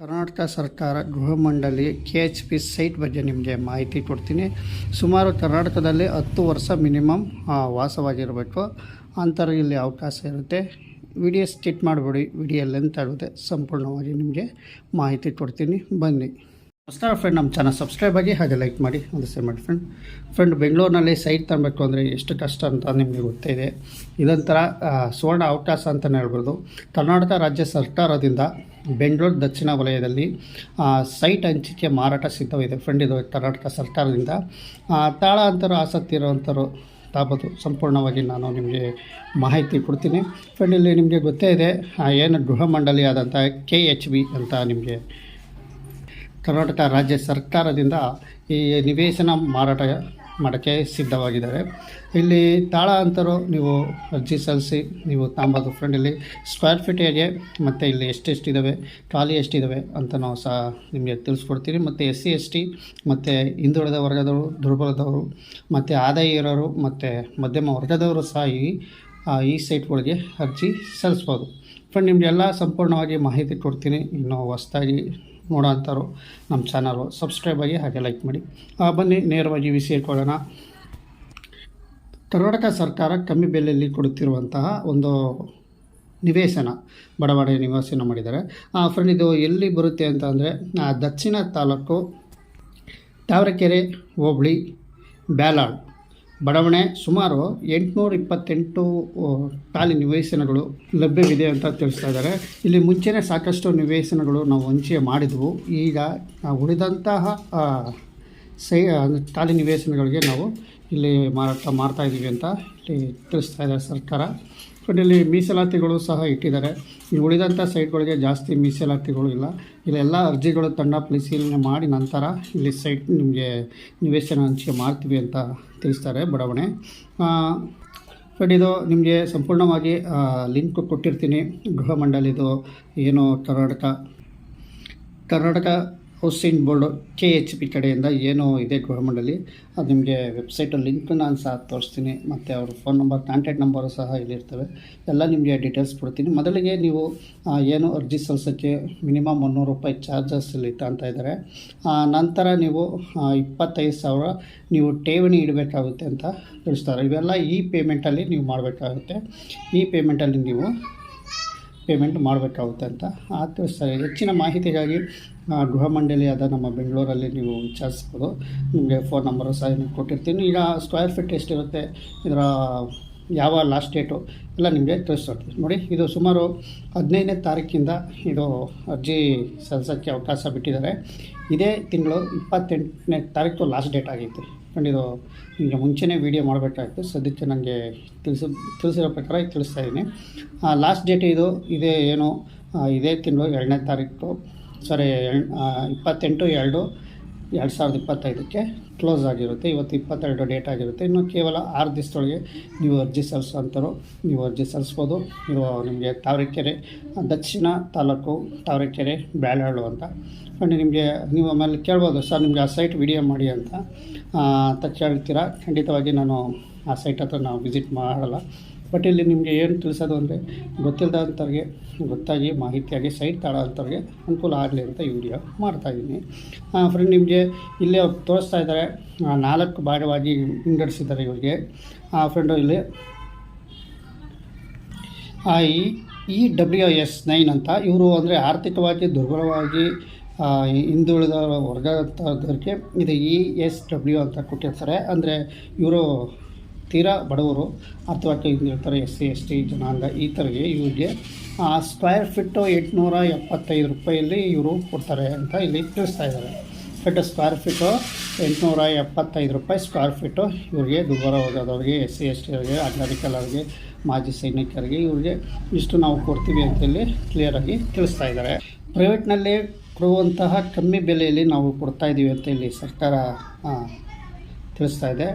ಕರ್ನಾಟಕ ಸರ್ಕಾರ ಗೃಹ ಮಂಡಳಿ ಕೆ ಎಚ್ ಪಿ ಸೈಟ್ ಬಗ್ಗೆ ನಿಮಗೆ ಮಾಹಿತಿ ಕೊಡ್ತೀನಿ. ಸುಮಾರು ಕರ್ನಾಟಕದಲ್ಲಿ ಹತ್ತು ವರ್ಷ ಮಿನಿಮಮ್ ವಾಸವಾಗಿರಬೇಕು. ಅಂತರ ಇಲ್ಲಿ ಅವಕಾಶ ಇರುತ್ತೆ. ವಿಡಿಯೋ ಸ್ಕಿಟ್ ಮಾಡಿಬಿಡಿ. ವಿಡಿಯೋ ಲೆಂತ್ ಆಗುತ್ತೆ. ಸಂಪೂರ್ಣವಾಗಿ ನಿಮಗೆ ಮಾಹಿತಿ ಕೊಡ್ತೀನಿ. ಬನ್ನಿ. ನಮಸ್ಕಾರ ಫ್ರೆಂಡ್ ನಮ್ಮ ಚಾನಲ್ ಸಬ್ಸ್ಕ್ರೈಬ್ ಆಗಿ ಹಾಗೆ ಲೈಕ್ ಮಾಡಿ. ಒಂದು ಸೇರ್ ಮಾಡಿ ಫ್ರೆಂಡ್ ಫ್ರೆಂಡ್ ಬೆಂಗಳೂರಿನಲ್ಲಿ ಸೈಟ್ ತರಬೇಕು ಅಂದರೆ ಎಷ್ಟು ಕಷ್ಟ ಅಂತ ನಿಮಗೆ ಗೊತ್ತೇ ಇದೆ. ಇದೊಂಥರ ಸುವರ್ಣ ಅವಕಾಶ ಅಂತಲೇ ಹೇಳ್ಬೋದು. ಕರ್ನಾಟಕ ರಾಜ್ಯ ಸರ್ಕಾರದಿಂದ ಬೆಂಗಳೂರು ದಕ್ಷಿಣ ವಲಯದಲ್ಲಿ ಸೈಟ್ ಹಂಚಿಕೆ ಮಾರಾಟ ಸಿದ್ಧವಿದೆ ಫ್ರೆಂಡ್ ಇದು ಕರ್ನಾಟಕ ಸರ್ಕಾರದಿಂದ. ತಾಳ ಅಂತರ ಆಸಕ್ತಿ ಇರೋವಂಥರು ತಾಬೋದು ಸಂಪೂರ್ಣವಾಗಿ ನಾನು ನಿಮಗೆ ಮಾಹಿತಿ ಕೊಡ್ತೀನಿ. ಫ್ರೆಂಡ್ ಇಲ್ಲಿ ನಿಮಗೆ ಗೊತ್ತೇ ಇದೆ ಏನು ಗೃಹ ಮಂಡಳಿ ಆದಂಥ ಕೆ ಎಚ್ ಬಿ ಅಂತ ನಿಮಗೆ ಕರ್ನಾಟಕ ರಾಜ್ಯ ಸರ್ಕಾರದಿಂದ ಈ ನಿವೇಶನ ಮಾರಾಟ ಮಾಡೋಕ್ಕೆ ಸಿದ್ಧವಾಗಿದ್ದಾರೆ. ಇಲ್ಲಿ ತಾಳ ಅಂತರು ನೀವು ಅರ್ಜಿ ಸಲ್ಲಿಸಿ, ನೀವು ತಾಂಬದು ಫ್ರೆಂಡ್ ಇಲ್ಲಿ. ಸ್ಕ್ವೇರ್ ಫೀಟ್ ಹೇಗೆ, ಮತ್ತು ಇಲ್ಲಿ ಎಷ್ಟೆಷ್ಟಿದ್ದಾವೆ ಖಾಲಿ ಎಷ್ಟಿದ್ದಾವೆ ಅಂತ ನಾವು ಸಹ ನಿಮಗೆ ತಿಳಿಸ್ಕೊಡ್ತೀನಿ ಮತ್ತು ಎಸ್ ಸಿ, ಎಸ್ ಟಿ, ಮತ್ತು ಹಿಂದುಳಿದ ವರ್ಗದವರು, ದುರ್ಬಲದವರು, ಮತ್ತು ಆದಾಯ ಇರೋರು ಮತ್ತು ಮಧ್ಯಮ ವರ್ಗದವರು ಸಹ ಈ ಈ ಸೈಟ್ಗಳಿಗೆ ಅರ್ಜಿ ಸಲ್ಲಿಸ್ಬೋದು. ಫ್ರೆಂಡ್ ನಿಮಗೆಲ್ಲ ಸಂಪೂರ್ಣವಾಗಿ ಮಾಹಿತಿ ಕೊಡ್ತೀನಿ. ಇನ್ನು ಹೊಸ್ದಾಗಿ ನೋಡೋಂಥವ್ರು ನಮ್ಮ ಚಾನಲು. ಸಬ್ಸ್ಕ್ರೈಬ್ ಆಗಿ ಹಾಗೆ ಲೈಕ್ ಮಾಡಿ. ಬನ್ನಿ, ನೇರವಾಗಿ ವಿ ಕರ್ನಾಟಕ ಸರ್ಕಾರ ಕಮ್ಮಿ ಬೆಲೆಯಲ್ಲಿ ಕೊಡುತ್ತಿರುವಂತಹ ಒಂದು ನಿವೇಶನ ಬಡವಾಡೆ ನಿವಾಸನ ಮಾಡಿದ್ದಾರೆ. ಫ್ರೆಂಡ್ ಇದು ಎಲ್ಲಿ ಬರುತ್ತೆ ಅಂತ ಅಂದರೆ ದಕ್ಷಿಣ ತಾಲೂಕು ತಾವರೆಕೆರೆ ಹೋಬಳಿ ಬ್ಯಾಲಾಳ್. ಬಡಾವಣೆ ಸುಮಾರು ಎಂಟುನೂರ ಇಪ್ಪತ್ತೆಂಟು ಖಾಲಿ ನಿವೇಶನಗಳು ಲಭ್ಯವಿದೆ ಅಂತ ತಿಳಿಸ್ತಾ ಇದ್ದಾರೆ. ಇಲ್ಲಿ ಮುಂಚೆನೇ ಸಾಕಷ್ಟು ನಿವೇಶನಗಳು ನಾವು ಹಂಚಿಕೆ ಮಾಡಿದ್ವು. ಈಗ ಉಳಿದಂತಹ ಸೈ ಖಾಲಿ ನಿವೇಶನಗಳಿಗೆ ನಾವು ಇಲ್ಲಿ ಮಾರಾಟ ಮಾಡ್ತಾ ಇದ್ದೀವಿ ಅಂತ ಇಲ್ಲಿ ತಿಳಿಸ್ತಾ ಇದ್ದಾರೆ ಸರ್ಕಾರ. ಬಟ್ ಇಲ್ಲಿ ಮೀಸಲಾತಿಗಳು ಸಹ ಇಟ್ಟಿದ್ದಾರೆ. ಈ ಉಳಿದಂಥ ಸೈಟ್ಗಳಿಗೆ ಜಾಸ್ತಿ ಮೀಸಲಾತಿಗಳು ಇಲ್ಲ. ಇಲ್ಲೆಲ್ಲ ಅರ್ಜಿಗಳು ತಂಡ ಪರಿಶೀಲನೆ ಮಾಡಿ ನಂತರ ಇಲ್ಲಿ ಸೈಟ್ ನಿಮಗೆ ನಿವೇಶನ ಹಂಚಿಕೆ ಮಾಡ್ತೀವಿ ಅಂತ ತಿಳಿಸ್ತಾರೆ ಬಡಾವಣೆ. ಬಟ್ ಇದು ನಿಮಗೆ ಸಂಪೂರ್ಣವಾಗಿ ಲಿಂಕ್ ಕೊಟ್ಟಿರ್ತೀನಿ. ಗೃಹ ಮಂಡಳಿದು, ಏನು Karnataka Karnataka housing board K H P ಕಡೆಯಿಂದ ಏನೋ ಇದೆ ಗೌರ್ಮೆಂಟಲ್ಲಿ ಅದು ನಿಮಗೆ ವೆಬ್ಸೈಟಲ್ಲಿ ಲಿಂಕ್ ನಾನು ಸಹ ತೋರಿಸ್ತೀನಿ. ಮತ್ತು ಅವ್ರ ಫೋನ್ ನಂಬರ್ ಕಾಂಟ್ಯಾಕ್ಟ್ ನಂಬರು ಸಹ ಇಲ್ಲಿರ್ತವೆ ಎಲ್ಲ ನಿಮಗೆ ಡೀಟೇಲ್ಸ್ ಕೊಡ್ತೀನಿ. ಮೊದಲಿಗೆ ನೀವು ಏನು ಅರ್ಜಿ ಸಲ್ಲಿಸೋಕ್ಕೆ ಮಿನಿಮಮ್ ಮುನ್ನೂರು ರೂಪಾಯಿ ಚಾರ್ಜಸ್ ಇಲ್ಲಿ ಅಂತ ಇದ್ದಾರೆ ನಂತರ ನೀವು ಇಪ್ಪತ್ತೈದು ಸಾವಿರ ನೀವು ಠೇವಣಿ ಇಡಬೇಕಾಗುತ್ತೆ ಅಂತ ತಿಳಿಸ್ತಾರೆ. ಇವೆಲ್ಲ ಈ ಪೇಮೆಂಟಲ್ಲಿ ನೀವು ಮಾಡಬೇಕಾಗುತ್ತೆ. ಈ ಪೇಮೆಂಟಲ್ಲಿ ನೀವು ಪೇಮೆಂಟ್ ಮಾಡಬೇಕಾಗುತ್ತೆ ಅಂತ. ತಿಳಿಸ್ತಾರೆ ಹೆಚ್ಚಿನ ಮಾಹಿತಿಗಾಗಿ ಗೃಹ ಮಂಡಳಿಯಾದ ನಮ್ಮ ಬೆಂಗಳೂರಲ್ಲಿ ನೀವು ವಿಚಾರಿಸ್ಬೋದು. ನಿಮಗೆ ಫೋನ್ ನಂಬರು ಸಹ ಕೊಟ್ಟಿರ್ತೀನಿ. ಈಗ ಸ್ಕ್ವೇರ್ ಫೀಟ್ ಎಷ್ಟಿರುತ್ತೆ? ಇದರ ಯಾವ ಲಾಸ್ಟ್ ಡೇಟು ಎಲ್ಲ ನಿಮಗೆ ತಿಳಿಸ್ಕೊಡ್ತೀವಿ ನೋಡಿ, ಇದು ಸುಮಾರು ಹದಿನೈದನೇ ತಾರೀಕಿಂದ ಇದು ಅರ್ಜಿ ಸಲ್ಲಿಸೋಕ್ಕೆ ಅವಕಾಶ ಬಿಟ್ಟಿದ್ದಾರೆ. ಇದೇ ತಿಂಗಳು ಇಪ್ಪತ್ತೆಂಟನೇ ತಾರೀಕು ಲಾಸ್ಟ್ ಡೇಟ್ ಆಗೈತೆ ಅಂಡ್ ಇದು ನಿಮಗೆ ಮುಂಚೆನೇ ವೀಡಿಯೋ ಮಾಡಬೇಕಾಗಿತ್ತು ಸದ್ಯಕ್ಕೆ ನನಗೆ ತಿಳಿಸಿ, ತಿಳಿಸಿರೋ ಪ್ರಕಾರ ತಿಳಿಸ್ತಾ ಇದ್ದೀನಿ. ಲಾಸ್ಟ್ ಡೇಟ್ ಇದು, ಇದೇ ಏನು ಇದೇ ತಿಂಗಳು ಎರಡನೇ ತಾರೀಕು. ಸಾರಿ ಇಪ್ಪತ್ತೆಂಟು ಎರಡು ಎರಡು ಸಾವಿರದ ಇಪ್ಪತ್ತೈದಕ್ಕೆ ಕ್ಲೋಸ್ ಆಗಿರುತ್ತೆ, ಇವತ್ತು ಇಪ್ಪತ್ತೆರಡು ಡೇಟ್ ಆಗಿರುತ್ತೆ. ಇನ್ನು ಕೇವಲ ಆರು ದಿವಸದೊಳಗೆ ನೀವು ಅರ್ಜಿ ಸಲ್ಲಿಸುವಂಥರು ನೀವು ಅರ್ಜಿ ಸಲ್ಲಿಸ್ಬೋದು. ಇದು ನಿಮಗೆ ತಾವರೆಕೆರೆ, ದಕ್ಷಿಣ ತಾಲೂಕು ತಾವರೆಕೆರೆ ಬ್ಯಾಳಾಳು ಅಂತ. ಅಂಡ್ ನಿಮಗೆ, ನೀವು ಆಮೇಲೆ ಕೇಳ್ಬೋದು, ಸರ್, ನಿಮಗೆ ಆ ಸೈಟ್ ವಿಡಿಯೋ ಮಾಡಿ ಅಂತ. ಅಂತ ಕೇಳ್ತೀರಾ? ಖಂಡಿತವಾಗಿ ನಾನು ಆ ಸೈಟ್ ಹತ್ರ ನಾವು ವಿಸಿಟ್ ಮಾಡಲ್ಲ. ಬಟ್ ಇಲ್ಲಿ ನಿಮಗೆ ಏನು ತಿಳಿಸೋದು ಅಂದರೆ ಗೊತ್ತಿಲ್ಲದಂಥವ್ರಿಗೆ ಗೊತ್ತಾಗಿ ಮಾಹಿತಿಯಾಗಿ ಸೈಟ್ ತಾಳ ಅಂಥವ್ರಿಗೆ ಅನುಕೂಲ ಆಗಲಿ ಅಂತ ಈ ವಿಡಿಯೋ ಮಾಡ್ತಾಯಿದ್ದೀನಿ ಫ್ರೆಂಡ್ ನಿಮಗೆ ಇಲ್ಲೇ ತೋರಿಸ್ತಾ ಇದ್ದಾರೆ. ನಾಲ್ಕು ಭಾಗವಾಗಿ ವಿಂಗಡಿಸಿದ್ದಾರೆ ಇವರಿಗೆ. ಫ್ರೆಂಡು ಇಲ್ಲಿ. ಈ ಇ ಡಬ್ಲ್ಯೂ ಎಸ್ ನೈನ್ ಅಂತ ಇವರು ಅಂದರೆ ಆರ್ಥಿಕವಾಗಿ ದುರ್ಬಲವಾಗಿ ಹಿಂದುಳಿದ ವರ್ಗದವರಿಗೆ ಇದು ಇ ಎಸ್ ಡಬ್ಲ್ಯೂ ಅಂತ ಕೊಟ್ಟಿರ್ತಾರೆ. ಅಂದರೆ ಇವರು ತೀರಾ ಬಡವರು ಅಥವಾ ಹೇಳ್ತಾರೆ ಎಸ್ ಸಿ, ಎಸ್ ಟಿ, ಜನಾಂಗ, ಈ ಥರಗೆ ಇವರಿಗೆ ಸ್ಕ್ವೇರ್ ಫಿಟ್ಟು ಎಂಟುನೂರ ಎಪ್ಪತ್ತೈದು ರೂಪಾಯಲ್ಲಿ ಇವರು ಕೊಡ್ತಾರೆ ಅಂತ ಇಲ್ಲಿ ತಿಳಿಸ್ತಾ ಇದ್ದಾರೆ. ಬಟ್ ಸ್ಕ್ವೇರ್ ಫೀಟು ಎಂಟುನೂರ ಎಪ್ಪತ್ತೈದು ರೂಪಾಯಿ ಸ್ಕ್ವೇರ್ ಫೀಟು ಇವ್ರಿಗೆ ದುಬಾರ ಹೋಗೋದವ್ರಿಗೆ ಎಸ್ ಸಿ, ಎಸ್ ಟಿ ಅವರಿಗೆ ಅಗ್ರಿಕಲ್ ಅವರಿಗೆ ಮಾಜಿ ಸೈನಿಕರಿಗೆ ಇವ್ರಿಗೆ ಇಷ್ಟು ನಾವು ಕೊಡ್ತೀವಿ ಅಂತೇಳಿ ಕ್ಲಿಯರಾಗಿ ತಿಳಿಸ್ತಾ ಇದ್ದಾರೆ. ಪ್ರೈವೇಟ್ನಲ್ಲಿ ಕೊಡುವಂತಹ ಕಮ್ಮಿ ಬೆಲೆಯಲ್ಲಿ ನಾವು ಕೊಡ್ತಾ ಇದ್ದೀವಿ ಅಂತ ಇಲ್ಲಿ ಸರ್ಕಾರ ತಿಳಿಸ್ತಾ ಇದೆ.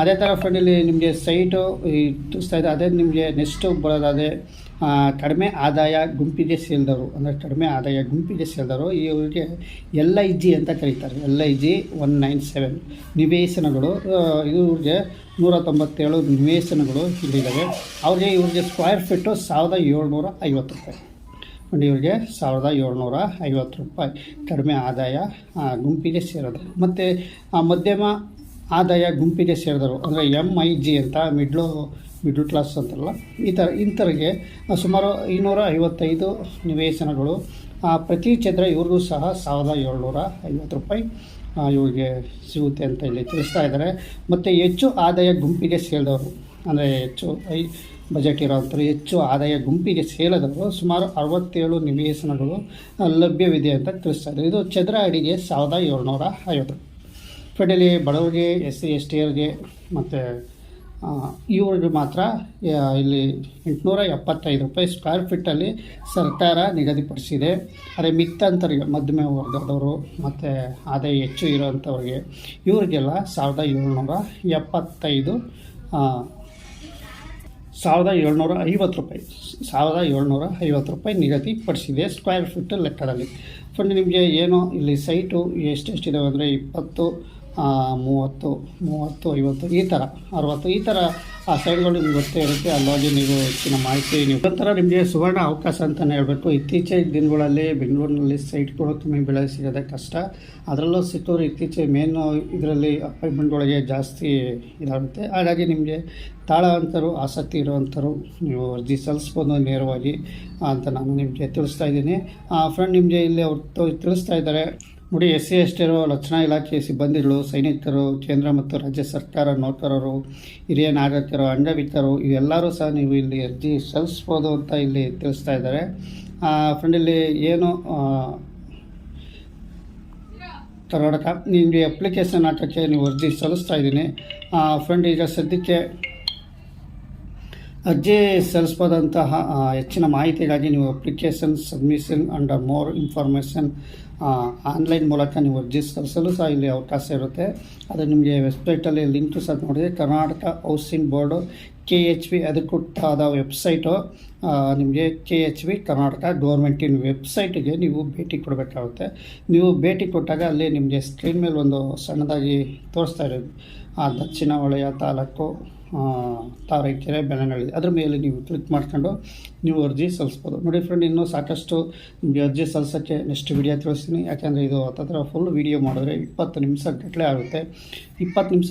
ಅದೇ ಥರ ಫ್ರೆಂಡ್ ನಿಮಗೆ ಸೈಟು ಇದೆ ಅದೇ ನಿಮಗೆ ನೆಕ್ಸ್ಟು ಬರೋದಾದರೆ ಕಡಿಮೆ ಆದಾಯ ಗುಂಪಿಗೆ ಸೇರಿದವರು, ಅಂದರೆ ಕಡಿಮೆ ಆದಾಯ ಗುಂಪಿಗೆ ಸೇರಿದವರು, ಇವರಿಗೆ ಎಲ್ ಐ ಜಿ ಅಂತ ಕರೀತಾರೆ. L I G one nine seven ನಿವೇಶನಗಳು ಇವ್ರಿಗೆ ನೂರ ತೊಂಬತ್ತೇಳು ನಿವೇಶನಗಳು ಇಲ್ಲಿದ್ದಾವೆ. ಅವ್ರಿಗೆ ಇವ್ರಿಗೆ ಸ್ಕ್ವೇರ್ ಫೀಟು ಸಾವಿರದ ಏಳ್ನೂರ ಐವತ್ತು ರೂಪಾಯಿ. ಒಂದು ಇವ್ರಿಗೆ ಸಾವಿರದ ಏಳ್ನೂರ ಐವತ್ತು ರೂಪಾಯಿ ಕಡಿಮೆ ಆದಾಯ ಗುಂಪಿಗೆ ಸೇರೋದು. ಮತ್ತು ಮಧ್ಯಮ ಆದಾಯ ಗುಂಪಿಗೆ ಸೇರಿದವರು. ಅಂದರೆ ಎಂ ಐ ಜಿ ಅಂತ ಮಿಡ್ಲು ಮಿಡ್ಲ್ ಕ್ಲಾಸ್ ಅಂತಾರಲ್ಲ. ಈ ಥರ ಇಂಥವ್ರಿಗೆ ಸುಮಾರು ಇನ್ನೂರ ಐವತ್ತೈದು ನಿವೇಶನಗಳು ಪ್ರತಿ ಚದರ ಇವ್ರಿಗೂ ಸಹ ಸಾವಿರದ ಏಳ್ನೂರ ಐವತ್ತು ರೂಪಾಯಿ ಇವ್ರಿಗೆ ಸಿಗುತ್ತೆ ಅಂತ ಇಲ್ಲಿ ತಿಳಿಸ್ತಾ ಇದ್ದಾರೆ. ಮತ್ತು ಹೆಚ್ಚು ಆದಾಯ ಗುಂಪಿಗೆ ಸೇರಿದವರು, ಅಂದರೆ ಹೆಚ್ಚು ಐ ಬಜೆಟ್ ಇರೋವಂಥರು ಹೆಚ್ಚು ಆದಾಯ ಗುಂಪಿಗೆ ಸೇರಿದವರು ಸುಮಾರು ಅರವತ್ತೇಳು ನಿವೇಶನಗಳು ಲಭ್ಯವಿದೆ ಅಂತ ತಿಳಿಸ್ತಾ ಇದ್ದಾರೆ. ಇದು ಚದರ ಅಡಿಗೆ ಸಾವಿರದ ಏಳ್ನೂರ ಐವತ್ತು ಫೆಡಲಿ ಬಡವರಿಗೆ, ಎಸ್ ಸಿ ಎಸ್ ಟಿಯವ್ರಿಗೆ ಮತ್ತು ಇವ್ರಿಗೆ ಮಾತ್ರ ಇಲ್ಲಿ ಎಂಟುನೂರ ಎಪ್ಪತ್ತೈದು ರೂಪಾಯಿ ಸ್ಕ್ವೇರ್ ಫೀಟಲ್ಲಿ ಸರ್ಕಾರ ನಿಗದಿಪಡಿಸಿದೆ. ಅದೇ ಮಿತ್ತಂತರಿಗೆ, ಮಧ್ಯಮ ವರ್ಗದವರು, ಮತ್ತು ಆದಾಯ ಹೆಚ್ಚು ಇರೋವಂಥವ್ರಿಗೆ ಇವರಿಗೆಲ್ಲ ಸಾವಿರದ ಏಳ್ನೂರ ಎಪ್ಪತ್ತೈದು ಸಾವಿರದ ಏಳ್ನೂರ ಐವತ್ತು ರೂಪಾಯಿ, ಸಾವಿರದ ಏಳ್ನೂರ ಐವತ್ತು ರೂಪಾಯಿ ನಿಗದಿಪಡಿಸಿದೆ ಸ್ಕ್ವೇರ್ ಫೀಟ್ ಲೆಕ್ಕದಲ್ಲಿ. ಫ್ರೆಂಡ್ ನಿಮಗೆ ಏನು, ಇಲ್ಲಿ ಸೈಟು ಎಷ್ಟೆಷ್ಟಿದಾವೆ ಅಂದರೆ ಇಪ್ಪತ್ತು ಮೂವತ್ತು ಮೂವತ್ತು, ಐವತ್ತು, ಈ ಥರ, ಅರವತ್ತು, ಈ ಥರ ಆ ಸೈಡ್ಗಳು ನಿಮ್ಗೆ ಗೊತ್ತೇ ಇರುತ್ತೆ, ಅಲ್ಲೋಗಿ ನೀವು ಹೆಚ್ಚಿನ ಮಾಹಿತಿ ನೀವು ಒಂಥರ ನಿಮಗೆ ಸುವರ್ಣ ಅವಕಾಶ ಅಂತಲೇ ಹೇಳಬೇಕು ಇತ್ತೀಚಿನ ದಿನಗಳಲ್ಲಿ ಬೆಂಗಳೂರಿನಲ್ಲಿ ಸೈಟ್ಗಳು ತುಂಬ ಬೆಳೆ ಸಿಗೋದೇ ಕಷ್ಟ. ಅದರಲ್ಲೂ ಸಿಟ್ಟೂರು ಇತ್ತೀಚೆಗೆ ಮೇನು ಇದರಲ್ಲಿ ಅಪಾಯಿಂಟ್ಮೆಂಟ್ಗಳಿಗೆ ಜಾಸ್ತಿ ಇದಾಗುತ್ತೆ. ಹಾಗಾಗಿ ನಿಮಗೆ ತಾಳವಂತರು ಆಸಕ್ತಿ ಇರುವಂಥರು ನೀವು ಅರ್ಜಿ ಸಲ್ಲಿಸ್ಬೋದು ನೇರವಾಗಿ ಅಂತ ನಾನು ನಿಮಗೆ ತಿಳಿಸ್ತಾ ಇದ್ದೀನಿ. ಫ್ರೆಂಡ್ ನಿಮಗೆ ಇಲ್ಲಿ ಅವ್ರು ತಿಳಿಸ್ತಾ ಇದ್ದಾರೆ. ನೋಡಿ ಎಸ್ ಸಿ ಎಸ್ ಟಿರು ರಕ್ಷಣಾ ಇಲಾಖೆ ಸಿಬ್ಬಂದಿಗಳು, ಸೈನಿಕರು, ಕೇಂದ್ರ ಮತ್ತು ರಾಜ್ಯ ಸರ್ಕಾರ ನೌಕರರು, ಹಿರಿಯ ನಾಗರಿಕರು ಅಂಗವಿಕರು ಇವೆಲ್ಲರೂ ಸಹ ನೀವು ಇಲ್ಲಿ ಅರ್ಜಿ ಸಲ್ಲಿಸ್ಬೋದು ಅಂತ ಇಲ್ಲಿ ತಿಳಿಸ್ತಾ ಇದ್ದಾರೆ. ಫ್ರೆಂಡ್ ಇಲ್ಲಿ ಏನು ಕರ್ನಾಟಕ ನಿಮಗೆ ಅಪ್ಲಿಕೇಶನ್ ಹಾಕೋಕ್ಕೆ ನೀವು ಅರ್ಜಿ ಸಲ್ಲಿಸ್ತಾ ಇದ್ದೀನಿ. ಫ್ರೆಂಡ್ ಈಗ ಸದ್ಯಕ್ಕೆ ಅರ್ಜಿ ಸಲ್ಲಿಸ್ಬೋದಂತಹ ಹೆಚ್ಚಿನ ಮಾಹಿತಿಗಾಗಿ ನೀವು application submission and more information online ಮೂಲಕ ನೀವು ಅರ್ಜಿ ಸಲ್ಲಿಸಲು ಸಹ ಇಲ್ಲಿ ಅವಕಾಶ ಇರುತ್ತೆ. ಅದು ನಿಮಗೆ ವೆಬ್ಸೈಟಲ್ಲಿ ಲಿಂಕ್ ಸಹ ನೋಡಿದರೆ Karnataka housing board K H V ಅಧಿಕೃತವಾದ website ನಿಮಗೆ ಕೆ ಎಚ್ ವಿ ಕರ್ನಾಟಕ ಗೌರ್ಮೆಂಟಿನ ವೆಬ್ಸೈಟಿಗೆ ನೀವು ಭೇಟಿ ಕೊಡಬೇಕಾಗುತ್ತೆ. ನೀವು ಭೇಟಿ ಕೊಟ್ಟಾಗ ಅಲ್ಲಿ ನಿಮಗೆ ಸ್ಕ್ರೀನ್ ಮೇಲೆ ಒಂದು ಸಣ್ಣದಾಗಿ ತೋರಿಸ್ತಾ ಇರೋದು. ಆ, ದಕ್ಷಿಣ ವಲಯ ತಾಲೂಕು ಆ, ತಾವರೆಕೆರೆ ಬೆಳನಳ್ಳಿ ಅದ್ರ ಮೇಲೆ ನೀವು ಕ್ಲಿಕ್ ಮಾಡ್ಕೊಂಡು ನೀವು ಅರ್ಜಿ ಸಲ್ಲಿಸ್ಬೋದು. ನೋಡಿ ಫ್ರೆಂಡ್ ಇನ್ನೂ ಸಾಕಷ್ಟು ನಿಮಗೆ ಅರ್ಜಿ ಸಲ್ಲಿಸೋಕ್ಕೆ ನೆಕ್ಸ್ಟ್ ವಿಡಿಯೋ ತಿಳಿಸ್ತೀನಿ. ಯಾಕೆಂದರೆ ಇದು ಹತ್ತತ್ರ ಫುಲ್ ವಿಡಿಯೋ ಮಾಡಿದ್ರೆ ಇಪ್ಪತ್ತು ನಿಮಿಷ ಗಟ್ಟಲೆ ಆಗುತ್ತೆ. ಇಪ್ಪತ್ತು ನಿಮಿಷ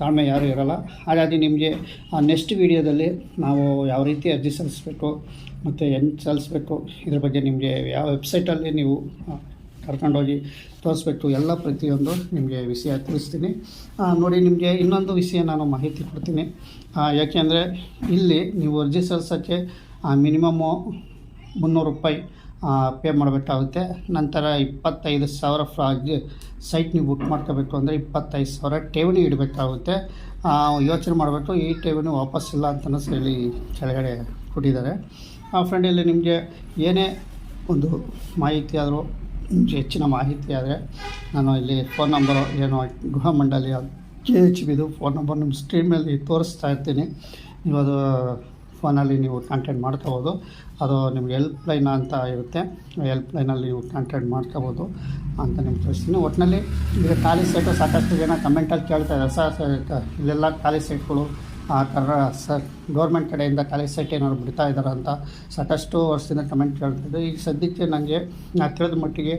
ತಾಳ್ಮೆ ಯಾರೂ ಇರಲ್ಲ. ಹಾಗಾಗಿ ನಿಮಗೆ ಆ ನೆಕ್ಸ್ಟ್ ವಿಡಿಯೋದಲ್ಲಿ ನಾವು ಯಾವ ರೀತಿ ಅರ್ಜಿ ಸಲ್ಲಿಸಬೇಕು ಮತ್ತು ಹೆಂಗೆ ಸಲ್ಲಿಸ್ಬೇಕು ಇದ್ರ ಬಗ್ಗೆ ನಿಮಗೆ ಯಾವ ವೆಬ್ಸೈಟಲ್ಲಿ ನೀವು ಕರ್ಕೊಂಡೋಗಿ ತೋರಿಸ್ಬೇಕು ಎಲ್ಲ ಪ್ರತಿಯೊಂದು ನಿಮಗೆ ವಿಷಯ ತಿಳಿಸ್ತೀನಿ. ನೋಡಿ, ನಿಮಗೆ ಇನ್ನೊಂದು ವಿಷಯ ನಾನು ಮಾಹಿತಿ ಕೊಡ್ತೀನಿ. ಯಾಕೆಂದರೆ ಇಲ್ಲಿ ನೀವು ಅರ್ಜಿ ಸಲ್ಲಿಸೋಕ್ಕೆ ಮಿನಿಮಮ್ಮು ಮುನ್ನೂರು ರೂಪಾಯಿ ಪೇ ಮಾಡಬೇಕಾಗುತ್ತೆ. ನಂತರ ಇಪ್ಪತ್ತೈದು ಸಾವಿರ ಫ್ರಾಗ್ ಸೈಟ್ ನೀವು ಬುಕ್ ಮಾಡ್ಕೋಬೇಕು ಅಂದರೆ ಇಪ್ಪತ್ತೈದು ಸಾವಿರ ಠೇವಣಿ ಇಡಬೇಕಾಗುತ್ತೆ. ಯೋಚನೆ ಮಾಡಬೇಕು, ಈ ಠೇವಣಿ ವಾಪಸ್ ಇಲ್ಲ ಅಂತ ಹೇಳಿ ಕೆಳಗಡೆ ಕೊಟ್ಟಿದ್ದಾರೆ. ಆ ಫ್ರೆಂಡ್ ಇಲ್ಲಿ ನಿಮಗೆ ಏನೇ ಒಂದು ಮಾಹಿತಿ ಆದರೂ ಹೆಚ್ಚಿನ ಮಾಹಿತಿ ಆದರೆ ನಾನು ಇಲ್ಲಿ ಫೋನ್ ನಂಬರು ಏನು ಗೃಹ ಮಂಡಳಿ ಕೆ ಎಚ್ ಬಿದು ಫೋನ್ ನಂಬರ್ ನಿಮ್ಮ ಸ್ಟ್ರೀಮಲ್ಲಿ ಮೇಲೆ ತೋರಿಸ್ತಾ ಇರ್ತೀನಿ. ನೀವು ಅದು ಫೋನಲ್ಲಿ ನೀವು ಕಾಂಟ್ಯಾಕ್ಟ್ ಮಾಡ್ಕೋಬೋದು ಅದು ನಿಮ್ಗೆ ಹೆಲ್ಪ್ ಲೈನ್ ಅಂತ ಇರುತ್ತೆ. ಹೆಲ್ಪ್ ಲೈನಲ್ಲಿ ನೀವು ಕಾಂಟ್ಯಾಕ್ಟ್ ಮಾಡ್ಕೋಬೋದು ಅಂತ ನಿಮ್ಗೆ ತೋರಿಸ್ತೀನಿ. ಒಟ್ಟಿನಲ್ಲಿ ಈಗ ಖಾಲಿ ಸೈಟು ಸಾಕಷ್ಟು ಜನ ಕಮೆಂಟಲ್ಲಿ ಕೇಳ್ತಾ ಇದ್ದಾರೆ. ಸರ್ ಇಲ್ಲೆಲ್ಲ ಖಾಲಿ ಸೈಟ್ಗಳು ಆ ಥರ ಸರ್, ಗೌರ್ಮೆಂಟ್ ಕಡೆಯಿಂದ ಕಾಲೇಜ್ ಸೈಟ್ ಏನಾದ್ರು ಬಿಡ್ತಾ ಇದ್ದಾರೆ ಅಂತ ಸಾಕಷ್ಟು ವರ್ಷದಿಂದ ಕಮೆಂಟ್ ಕೇಳ್ತಿದ್ದೆ. ಈಗ ಸದ್ಯಕ್ಕೆ ನನಗೆ ನಾ ತಿಳಿದ ಮಟ್ಟಿಗೆ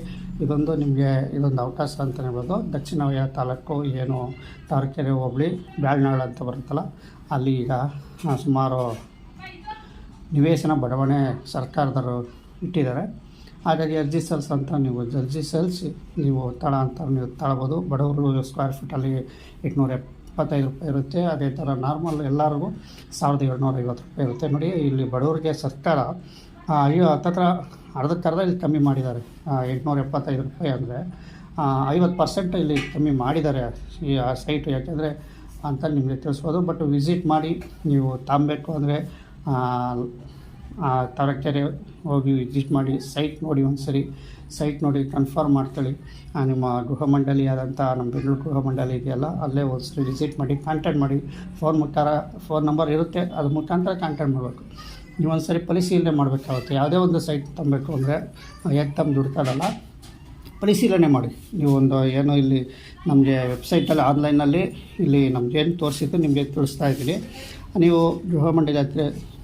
ಇದೊಂದು ನಿಮಗೆ ಇದೊಂದು ಅವಕಾಶ ಅಂತ ಹೇಳ್ಬೋದು. ದಕ್ಷಿಣ ವಯ ತಾಲೂಕು ಏನು ತಾರಕೆರೆ ಹೋಬಳಿ ಬ್ಯಾಳ್ನಾಳ್ ಅಂತ ಬರುತ್ತಲ್ಲ, ಅಲ್ಲಿ ಈಗ ಸುಮಾರು ನಿವೇಶನ, ಬಡಾವಣೆ ಸರ್ಕಾರದವರು ಇಟ್ಟಿದ್ದಾರೆ. ಹಾಗಾಗಿ ಅರ್ಜಿ ಸಲ್ಲಿಸಂತ ನೀವು, ಅರ್ಜಿ ಸಲ್ಲಿಸಿ ನೀವು ತಳ ಅಂತ ನೀವು ತಳ್ಬೋದು. ಬಡವರು ಸ್ಕ್ವೇರ್ ಫೀಟಲ್ಲಿ ಎಂಟುನೂರ ಎಪ್ಪತ್ತೈದು ರೂಪಾಯಿ ಇರುತ್ತೆ. ಅದೇ ಥರ ನಾರ್ಮಲ್ ಎಲ್ಲರಿಗೂ ಸಾವಿರದ ಏಳ್ನೂರ ಐವತ್ತು ರೂಪಾಯಿ ಇರುತ್ತೆ. ನೋಡಿ, ಇಲ್ಲಿ ಬಡವರಿಗೆ ಸರ್ಕಾರ ಅಯ್ಯೋ, ಹತ್ತತ್ರ ಅರ್ಧಕ್ಕರ್ಧ ಇಲ್ಲಿ ಕಮ್ಮಿ ಮಾಡಿದ್ದಾರೆ. ಎಂಟುನೂರ ಎಪ್ಪತ್ತೈದು ರೂಪಾಯಿ ಅಂದರೆ ಐವತ್ತು ಪರ್ಸೆಂಟ್ ಇಲ್ಲಿ ಕಮ್ಮಿ ಮಾಡಿದ್ದಾರೆ ಈ, ಆ ಸೈಟು ಯಾಕೆಂದರೆ ಅಂತ ನಿಮಗೆ ತಿಳಿಸ್ಬೋದು. ಬಟ್ ವಿಸಿಟ್ ಮಾಡಿ ನೀವು ತಾಂಬೇಕು ಅಂದರೆ ತರಕೆರೆ ಹೋಗಿ ವಿಸಿಟ್ ಮಾಡಿ ಸೈಟ್ ನೋಡಿ ಒಂದು ಸರಿ ಸೈಟ್ ನೋಡಿ ಕನ್ಫರ್ಮ್ ಮಾಡ್ಕೊಳ್ಳಿ. ಆ, ನಿಮ್ಮ ಗೃಹ ಮಂಡಳಿ ಆದಂಥ ನಮ್ಮ ಬೆಂಗಳೂರು ಗೃಹ ಮಂಡಳಿ ಇದೆಯಲ್ಲ ಅಲ್ಲೇ ಒಂದು ಸರಿ ವಿಸಿಟ್ ಮಾಡಿ ಕಾಂಟ್ಯಾಕ್ಟ್ ಮಾಡಿ. ಫೋನ್ ಮುಖಾಂತರ ಫೋನ್ ನಂಬರ್ ಇರುತ್ತೆ ಅದ್ರ ಮುಖಾಂತರ ಕಾಂಟ್ಯಾಕ್ಟ್ ಮಾಡಬೇಕು. ನೀವು ಒಂದು ಸರಿ ಪರಿಶೀಲನೆ ಮಾಡಬೇಕಾಗುತ್ತೆ ಯಾವುದೇ ಒಂದು ಸೈಟ್ ತಂಬಬೇಕು ಅಂದರೆ ಹೇಗೆ ತಂದು ದುಡ್ತಾರಲ್ಲ ಪರಿಶೀಲನೆ ಮಾಡಿ. ನೀವು ಒಂದು ಏನು ಇಲ್ಲಿ ನಮಗೆ ವೆಬ್ಸೈಟಲ್ಲಿ ಆನ್ಲೈನಲ್ಲಿ ಇಲ್ಲಿ ನಮ್ಗೆ ಏನು ತೋರಿಸಿದ್ದು ನಿಮಗೆ ತಿಳಿಸ್ತಾ ಇದ್ದೀನಿ. ನೀವು ಗೃಹ ಮಂಡಳಿ ಹತ್ರ ಆ,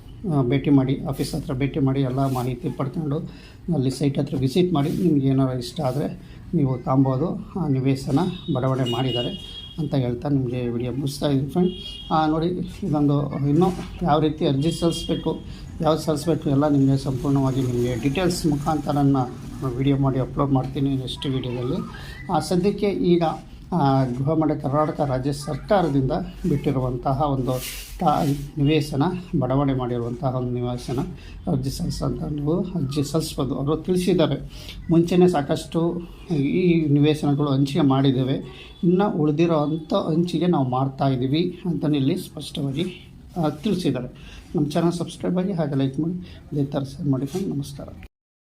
ಭೇಟಿ ಮಾಡಿ, ಆಫೀಸ್ ಹತ್ರ ಭೇಟಿ ಮಾಡಿ ಎಲ್ಲ ಮಾಹಿತಿ ಪಡ್ಕೊಂಡು ಅಲ್ಲಿ ಸೈಟ್ ಹತ್ರ ವಿಸಿಟ್ ಮಾಡಿ ನಿಮ್ಗೆ ಏನಾರು ಇಷ್ಟ ಆದರೆ ನೀವು ತಾಂಬೋದು, ಆ, ನಿವೇಶನ ಬಡಾವಣೆ ಮಾಡಿದ್ದಾರೆ ಅಂತ ಹೇಳ್ತಾ ನಿಮಗೆ ವಿಡಿಯೋ ಮುಗಿಸ್ತಾ ಇದ್ದೀನಿ ಫ್ರೆಂಡ್ ನೋಡಿ, ಇದೊಂದು ಇನ್ನೂ ಯಾವ ರೀತಿ ಅರ್ಜಿ ಸಲ್ಲಿಸ್ಬೇಕು, ಯಾವ್ದು ಸಲ್ಲಿಸ್ಬೇಕು ಎಲ್ಲ ನಿಮಗೆ ಸಂಪೂರ್ಣವಾಗಿ ನಿಮಗೆ ಡೀಟೇಲ್ಸ್ ಮುಖಾಂತರ ನಾನು ವಿಡಿಯೋ ಮಾಡಿ ಅಪ್ಲೋಡ್ ಮಾಡ್ತೀನಿ ನೆಕ್ಸ್ಟ್ ವಿಡಿಯೋದಲ್ಲಿ ಸದ್ಯಕ್ಕೆ ಈಗ ಗೃಹ ಮಂಡ ಕರ್ನಾಟಕ ರಾಜ್ಯ ಸರ್ಕಾರದಿಂದ ಬಿಟ್ಟಿರುವಂತಹ ಒಂದು ತಾ, ನಿವೇಶನ, ಬಡಾವಣೆ ಮಾಡಿರುವಂತಹ ಒಂದು ನಿವೇಶನ ಅರ್ಜಿ ಸಲ್ಲಿಸಂತ ನೀವು ಅರ್ಜಿ ಸಲ್ಲಿಸ್ಬೋದು. ಅವರು ತಿಳಿಸಿದ್ದಾರೆ. ಮುಂಚೆನೇ ಸಾಕಷ್ಟು ಈ ನಿವೇಶನಗಳು ಹಂಚಿಕೆ ಮಾಡಿದ್ದೇವೆ. ಇನ್ನು ಉಳಿದಿರೋ ಅಂಥ ಹಂಚಿಗೆ ನಾವು ಮಾಡ್ತಾ ಇದ್ದೀವಿ ಅಂತಲೇ ಇಲ್ಲಿ ಸ್ಪಷ್ಟವಾಗಿ ತಿಳಿಸಿದ್ದಾರೆ. ನಮ್ಮ ಚಾನಲ್ ಸಬ್ಸ್ಕ್ರೈಬ್ ಆಗಿ ಹಾಗೆ ಲೈಕ್ ಮಾಡಿ ಇದೇ ಥರ ಮಾಡಿ, ನಮಸ್ಕಾರ.